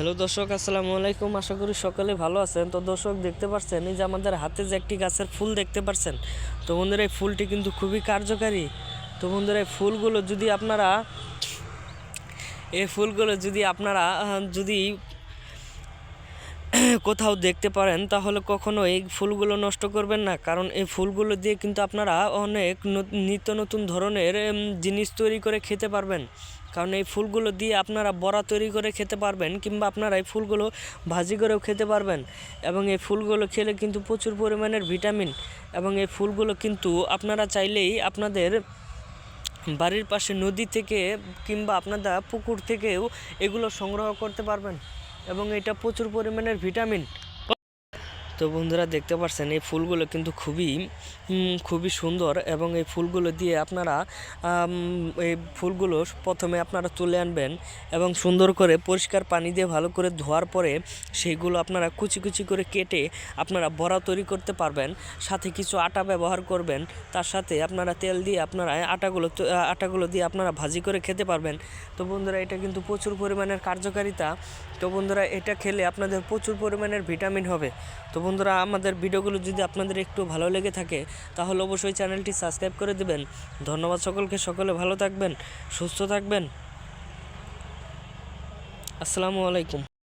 Hello দর্শক, আসসালামু আলাইকুম। আশা করি সকালে ভালো আছেন। তো দর্শক, দেখতে পাচ্ছেন, এই যে আমাদের হাতে যে একটি গাছের ফুল দেখতে পাচ্ছেন, তো বন্ধুরা, এই ফুলটি কিন্তু খুবই কার্যকারী। তো বন্ধুরা, এই ফুলগুলো যদি আপনারা, এই ফুলগুলো যদি আপনারা যদি কোথাও দেখতে পারেন, তাহলে কখনো এই ফুলগুলো নষ্ট করবেন না। কারণ এই ফুলগুলো দিয়ে কিন্তু আপনারা অনেক নিত্য নতুন ধরনের জিনিস তৈরি করে খেতে পারবেন। কারণ এই ফুলগুলো দিয়ে আপনারা বড়া তৈরি করে খেতে পারবেন, কিংবা আপনারা এই ফুলগুলো ভাজি করেও খেতে পারবেন। এবং এই ফুলগুলো খেলে কিন্তু প্রচুর পরিমাণের ভিটামিন। এবং এই ফুলগুলো কিন্তু আপনারা চাইলেই আপনাদের বাড়ির পাশে নদী থেকে, কিংবা আপনারা পুকুর থেকেও এগুলো সংগ্রহ করতে পারবেন। এবং এটা প্রচুর পরিমাণের ভিটামিন তো বন্ধুরা দেখতে পাচ্ছেন এই ফুলগুলো কিন্তু খুবই খুবই সুন্দর এবং এই ফুলগুলো দিয়ে আপনারা এই ফুলগুলো প্রথমে আপনারা তুলে আনবেন এবং সুন্দর করে পরিষ্কার পানি দিয়ে ভালো করে ধোয়ার পরে সেইগুলো আপনারা কুচি কুচি করে কেটে আপনারা বড়া তৈরি করতে পারবেন, সাথে কিছু আটা ব্যবহার করবেন, তার সাথে আপনারা তেল দিয়ে আপনারা আটাগুলো আটাগুলো দিয়ে আপনারা ভাজি করে খেতে পারবেন। তো বন্ধুরা এটা কিন্তু প্রচুর পরিমাণের কার্যকারিতা, তো বন্ধুরা এটা খেলে আপনাদের প্রচুর পরিমাণের ভিটামিন হবে। তো বন্ধুরা, আমাদের ভিডিওগুলো যদি আপনাদের একটু ভালো লেগে থাকে, তাহলে অবশ্যই চ্যানেলটি সাবস্ক্রাইব করে দেবেন। ধন্যবাদ সকলকে, সকলে ভালো থাকবেন, সুস্থ থাকবেন। আসসালামু আলাইকুম।